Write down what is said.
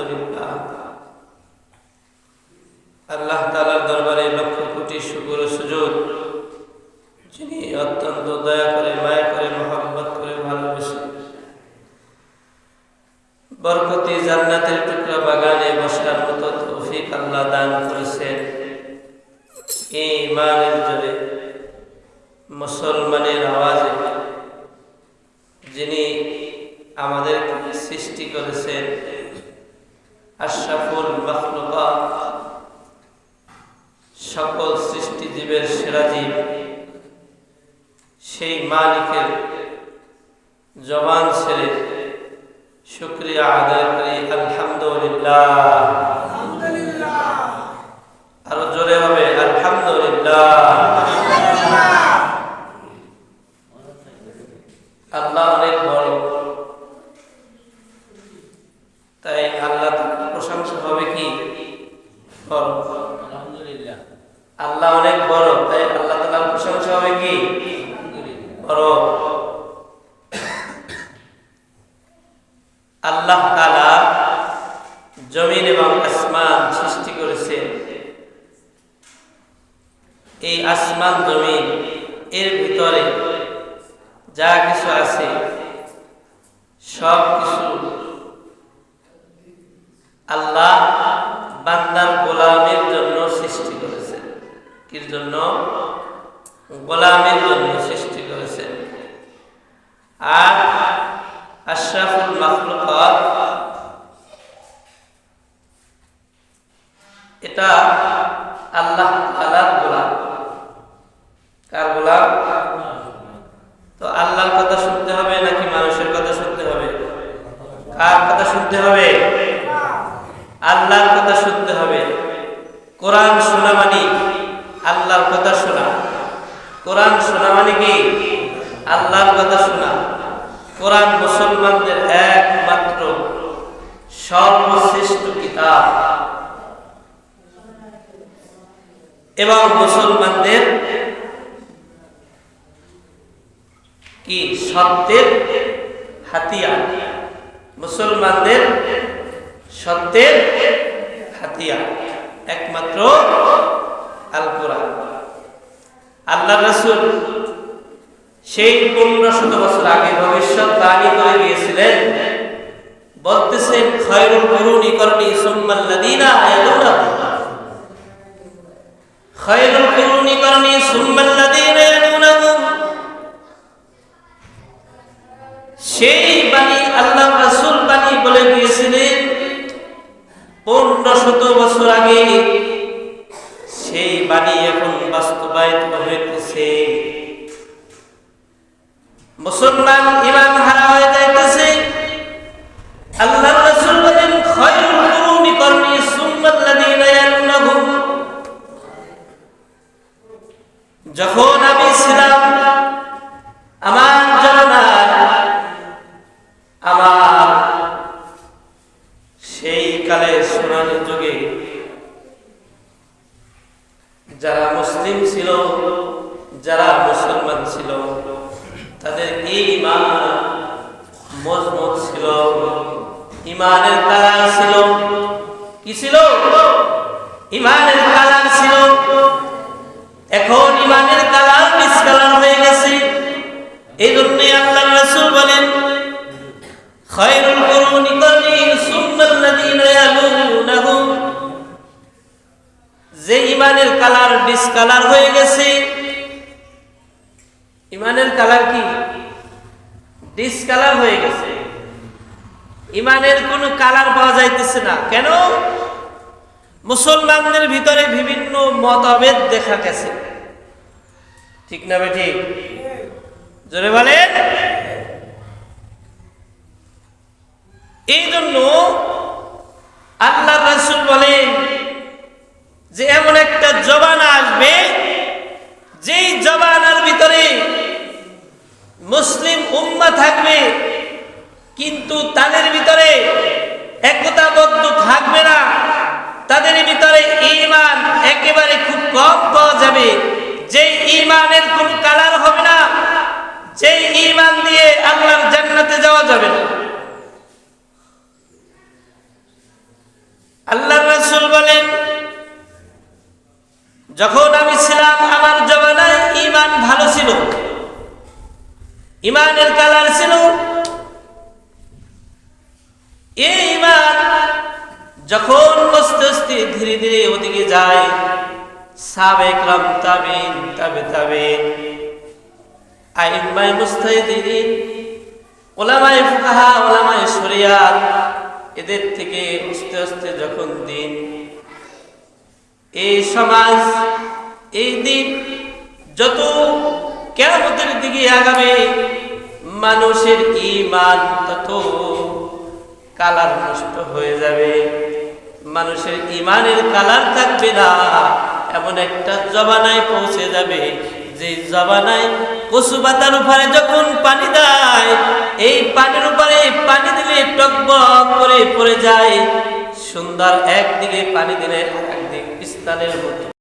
আলহামদুলিল্লাহ। আল্লাহ তালার দরবারে লক্ষ কোটি শুকুর সুযোগ যিনি অত্যন্ত দয়া করে, মায়া করে, মহাব্বত করে ভালোবেসে বরকতি জান্নাতের টুকরা বাগানে বসার মতো তৌফিক আল্লাহ দান করেছেন। এই ইমানের জোরে মুসলমানের আওয়াজে যিনি আমাদের সৃষ্টি করেছেন আশরাফুল মখলুকাত সকল সৃষ্টিজীবের সেরা জীব সেই মালিকের জবান ছেড়ে শুক্রিয়া আদায় করি। আলহামদুলিল্লাহ আরও জোরে হবে আলহামদুলিল্লাহ আল্লাহ অনেক বড় তাই আল্লাহ তাআলার প্রশংসা হবে কি বড় আলহামদুলিল্লাহ আল্লাহ অনেক বড় তাই আল্লাহ তাআলার প্রশংসা হবে কি বড় আল্লাহ তাআলা জমিন এবং আসমান সৃষ্টি করেছে। এই আসমান জমিন, এর ভিতরে যা কিছু আছে সব কিছু আল্লাহ বান্দার গোলামের জন্য সৃষ্টি করেছে। কির জন্য? গোলামের জন্য সৃষ্টি আর আশরাফুল মাখলুকাত, এটা আল্লাহ তাআলার গোলাম। কার গোলাম? তো আল্লাহর কথা শুনতে হবে নাকি মানুষের কথা শুনতে হবে? কার কথা শুনতে হবে? আল্লাহর কথা শুনতে হবে। কোরআন শোনা মানে আল্লাহর কথা শোনা। কোরআন শোনা মানে কি? আল্লাহর কথা শোনা। কোরআন মুসলমানদের একমাত্র সর্বশ্রেষ্ঠ কিতাব। এবং মুসলমানদের কি? সত্যের হাতিয়ার। মুসলমানদের সত্যের হাতিয়ার। একমাত্র আল কোরআন আল্লাহ রসুল সেই পনেরো শত বছর আগে ভবিষ্যৎ বাণী করে গিয়েছিলেন বলতেছেন খয়রুল করুনি করনি সুম্মাল্লাদিনা ইয়ালুনাহুম খয়রুল করুনি করনি সুম্মাল্লাদিনা সেই বাণী আল্লাহ রাসূল বাণী বলে গিয়েছিলেন পনেরো শত বছর আগে সেই বাণী এখন বাস্তবায়িত হইতেছে মুসলমান ইমান হারা হয়ে যাইতেছে। আল্লাহ রাসূল বলেন, খায়রুল কুরুনি সুম্মাল্লাযীনা যখন আমি ছিলাম, আমার জননায় আমার সেই কালে সোনালী যুগে যারা মুসলিম ছিল, যারা মুসলমান ছিল তাদের ইমান মজবুত ছিল, ইমানের কালার ছিল। কি ছিল? ইমানের কালার ছিল। এখন ইমানের কালার ডিসকালার হয়ে গেছে। এই জন্যই আল্লাহ রাসূল বলেন, খায়রুল কুরুনি করনি সুম্মাল্লাযীনা ইয়ালুনাহুম যে ইমানের কালার ডিসকালার হয়ে গেছে ইমানের কালার কি? ডিসকালার হয়ে গেছে। ইমানের কোনো কালার পাওয়া যাইতেছে না। কেন? মুসলমানদের ভিতরে বিভিন্ন মতভেদ দেখা গেছে। ঠিক না ঠিক জোরে বলে এই জন্য আল্লাহ রাসূল বলেন যে এমন একটা জবান আসবে যেই জবানার ভিতরে মুসলিম উম্মা থাকবে, কিন্তু তাদের ভিতরে একতাবদ্ধ থাকবে না। তাদের ভিতরে ইমান একেবারে খুব কম পাওয়া যাবে। যে ইমানের কোন কালার হবে না যে ইমান দিয়ে আল্লাহর জান্নাতে যাওয়া যাবে না। আল্লাহ রাসূল বলেন, যখন আমি ছিলাম, আমার জমানায় ইমান ভালো ছিল। ইমানের কালার ছিল। এই ইমান যখন আস্তে আস্তে ধীরে ধীরে ওদিকে যায়, সাবেকরাম তাবিন তাবে তাবিন ফুকাহা শরিয়াত এদের থেকে আস্তে আস্তে যখন দিন, এই সমাজ, এই দিন যত কেমতের আগাবে মানুষের ইমান তত কালার নষ্ট হয়ে যাবে। মানুষের ইমানের কালার থাকবে না। এমন একটা জবানায় পৌঁছে যাবে। যে জবানায় কচু পাতার উপরে যখন পানি দেয়, এই পানির উপরে পানি দিলে টকবক করে পড়ে যায়। সুন্দর একদিকে পানি দিলে একদিক স্থানের মতো।